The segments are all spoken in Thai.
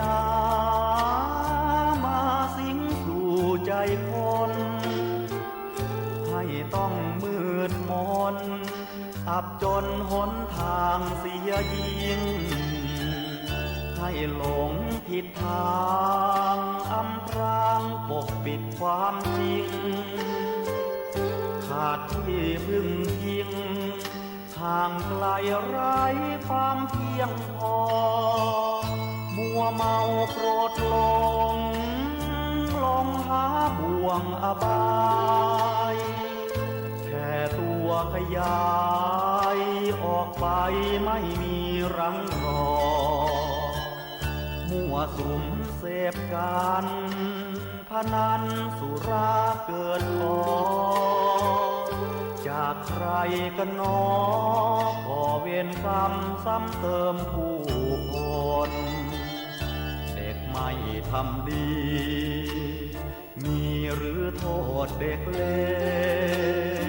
นามาสิงสู่ใจคน ให้ต้องมืดมนอับจนหนทางเสียยิ่ง ให้หลงผิดทางอำพรางปกปิดความจริง ขาดที่พึ่งพิงห่างไกลไร้ความเพียงพอ เมาโกรธลงลองหาบ่วงอบายแค่ตัวขยายออกไปไม่มีรังรอ มั่วสุมเสพกันพนันสุราเกินพอจากใครกันนอก่อเวรกรรมซ้ำเติมผู้คน ไม่ทำดี มีหรือโทษเด็กเล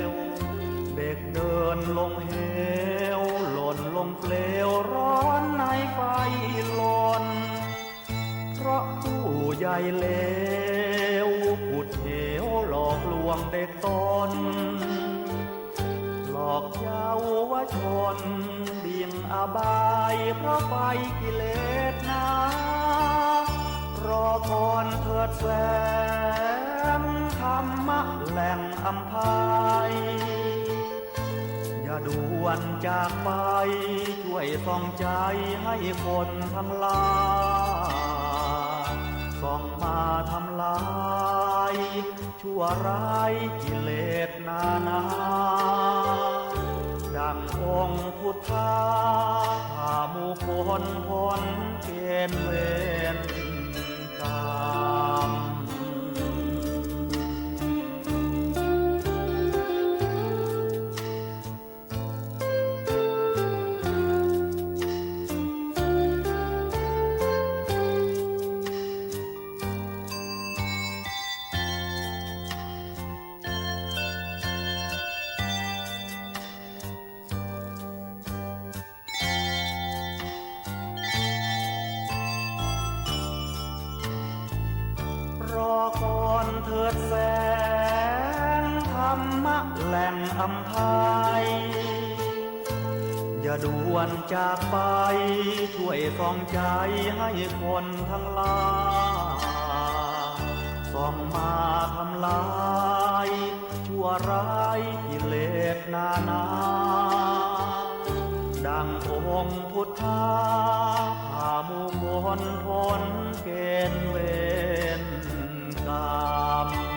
ว เด็กเดินลงเหว หล่นลงเปลวร้อนในไฟลน เพราะผู้ใหญ่เลวขุดเหวหลอกลวงเด็กตน หลอกเยาวชนเบี่ยงอบายเพราะไฟกิเลสนา รอก่อนเถิดแสงธรรมะแหล่งอัมพายอย่าด่วนจากไป ช่วยส่องใจให้คนทั้งหลายส่องมาทำลาย ชั่วร้ายกิเลสนานา ดังองค์พุทธาพามูคนพ้นเกณฑ์เวร จากไป ช่วยส่องใจให้คนทั้งหลายส่องมาทำลายชั่วร้ายกิเลสนานา ดังองค์พุทธาพาหมู่คนพ้นเกณฑ์เวรกรรม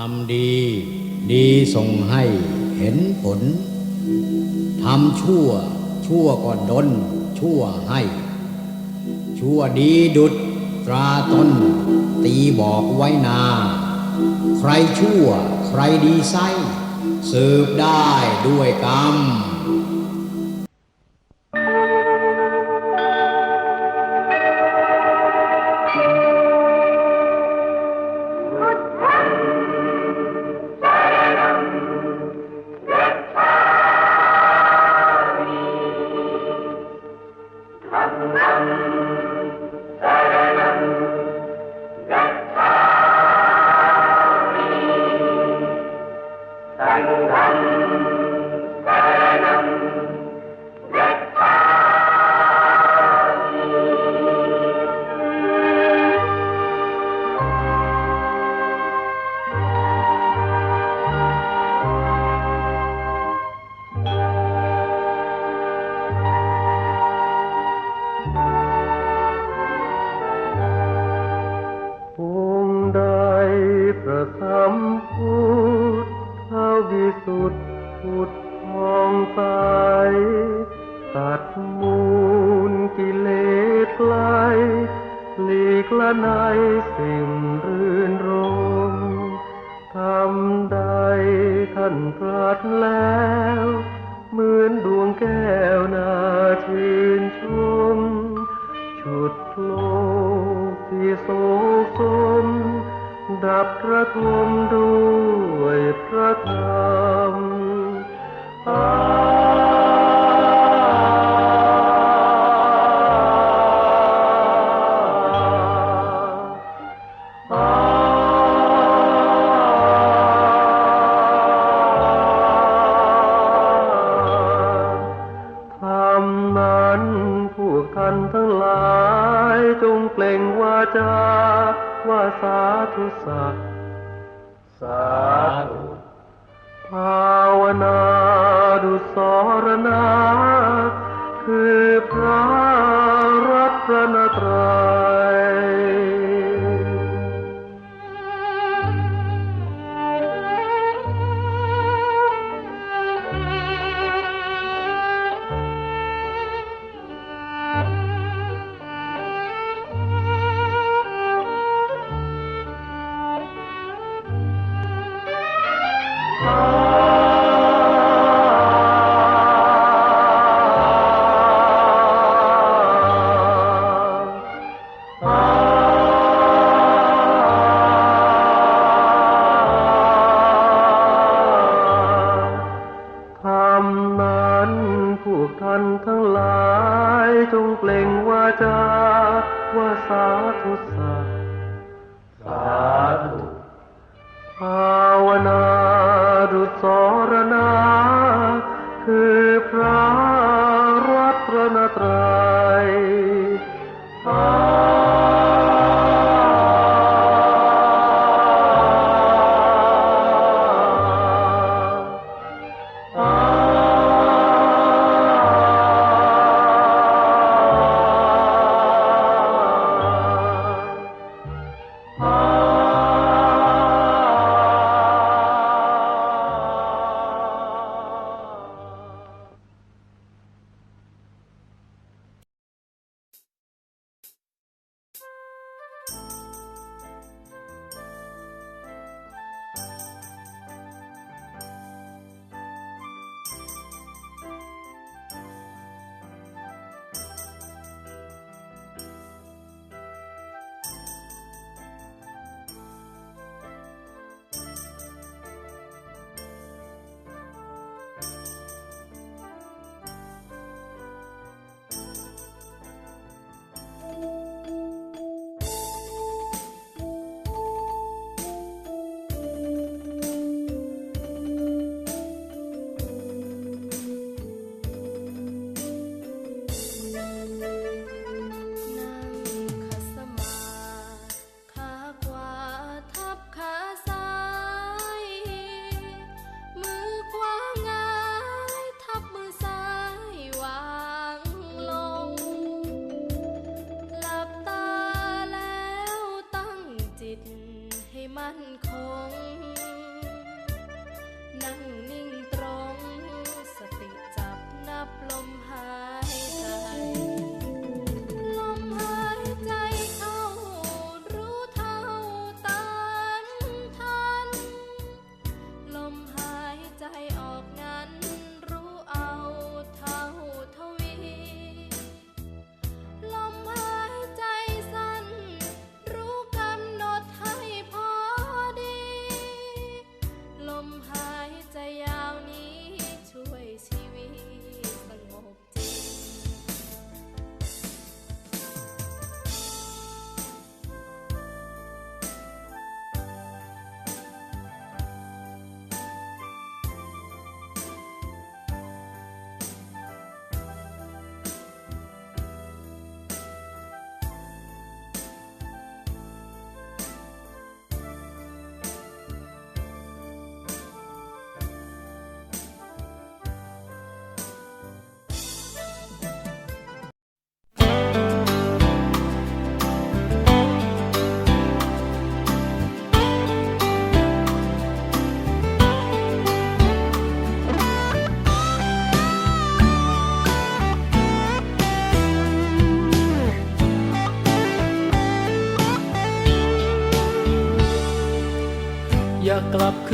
ทำดีดีส่งให้เห็นผล ทำชั่ว ชั่วก็ดน ชั่วให้ ชั่วดีดุดตราตนตีบอกไว้นา ใครชั่ว ใครดีไซสืบได้ด้วยกรรม อ องใสตัดมูลกิเลสไกลหลีกละในสิ่งรื่นรมทำใดท่านตรัสแล้ว เหมือนดวงแก้วนาชื่นชม ชุดโลกที่โศกสม ดับกระทมด้วยพระธรรม Ah.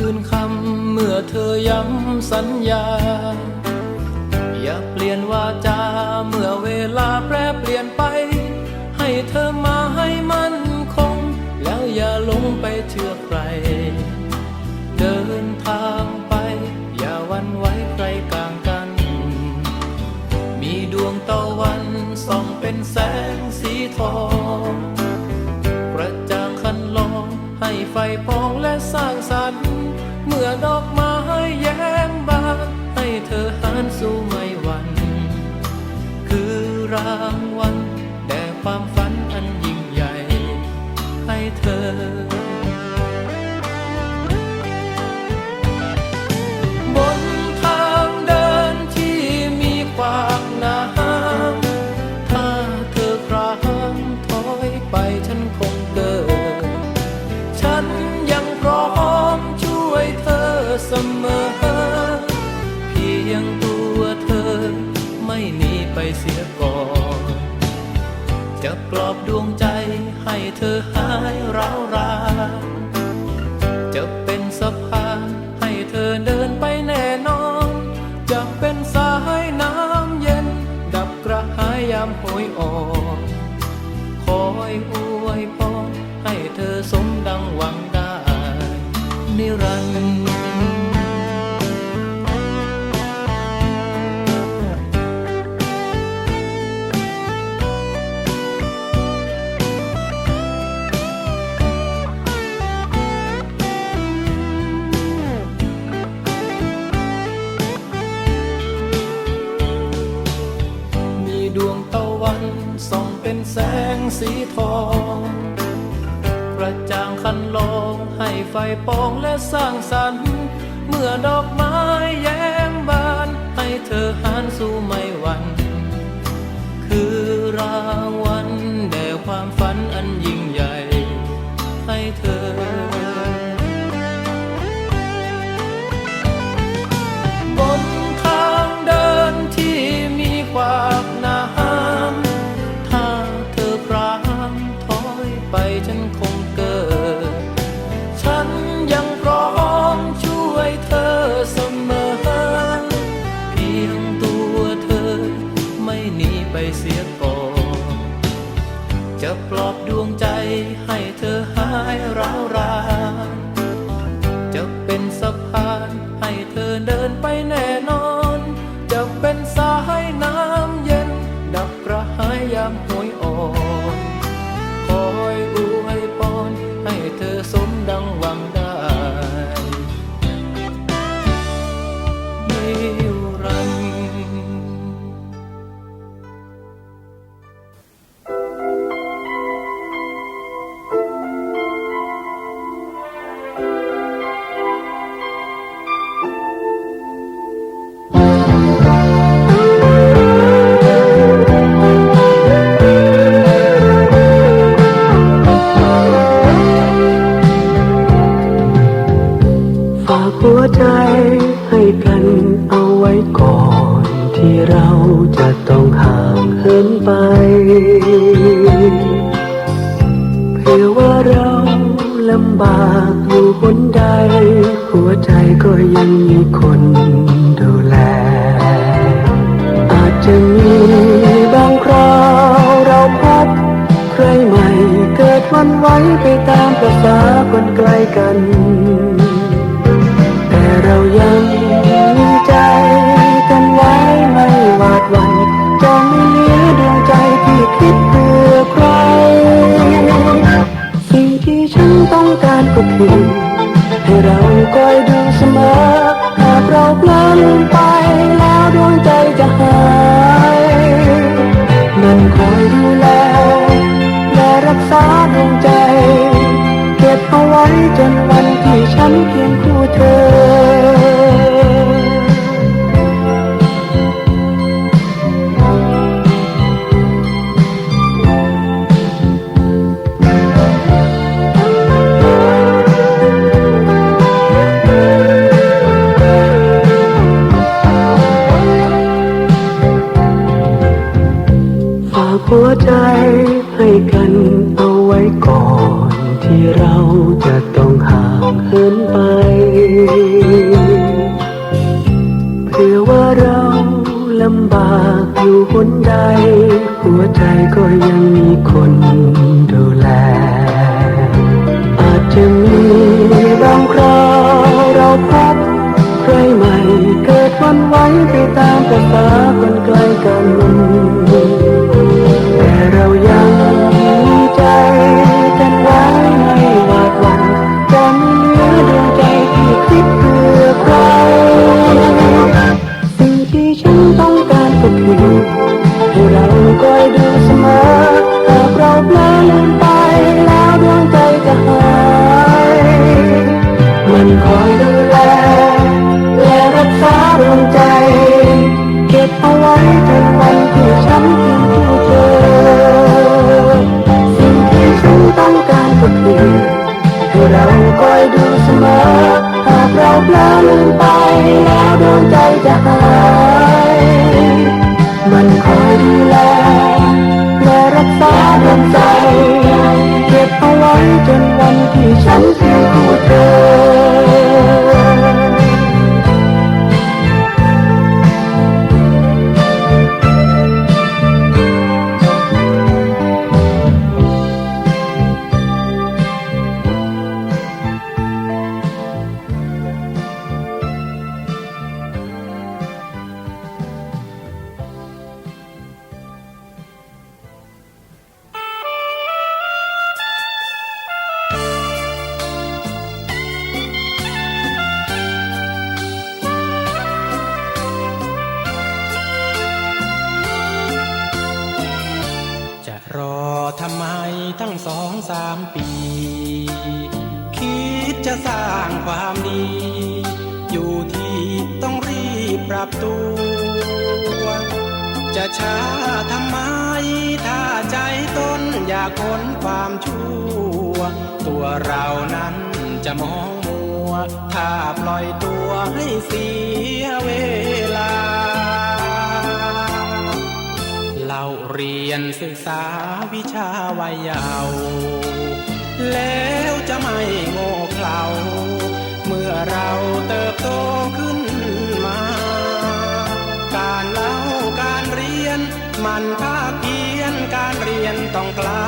คืนคำเมื่อเธอย้ำสัญญา อย่าเปลี่ยนวาจาเมื่อเวลาแปรเปลี่ยนไป ให้เธอมาให้มันคง แล้วอย่าลงไปเชื่อใคร เดินทางไป อย่าวันไว้ใครกลางกัน มีดวงตะวันส่องเป็นแสง โป่งและสร้างสร ไป เพื่อว่าเราลำบากอยู่บนใด หัวใจก็ยังมีคนดูแล อาจจะมีบางคราวเราพบใครใหม่เกิดวันไว้ไปตามประสาคนใกล้กัน แต่เรายัง อให้เราคอยดูเสมอ หากเราพลันไปแล้วดวงใจจะหายมันคอยดูแลและรักษาดวงใจ เก็บเอาไว้จนวันที่ฉันเคียงคู่เธอ ก็ยังมีคนดูแล อาจจะมีบางคราวเราพบใครใหม่ เกิดวันไหวไปตามภาษาคนไกลกันับตัว จะช้าทำไม ถ้าใจต้นอยากพ้นความชั่ว ตัวเรานั้นจะมองมัว ถ้าปล่อยตัวให้เสียเวลา เราเรียนศึกษาวิชาวัยเยาว์แล้วจะไม่โง่เขลาเมื่อเราเติบโตขึ้น มันภาคเพียนการเรียนต้องกล้า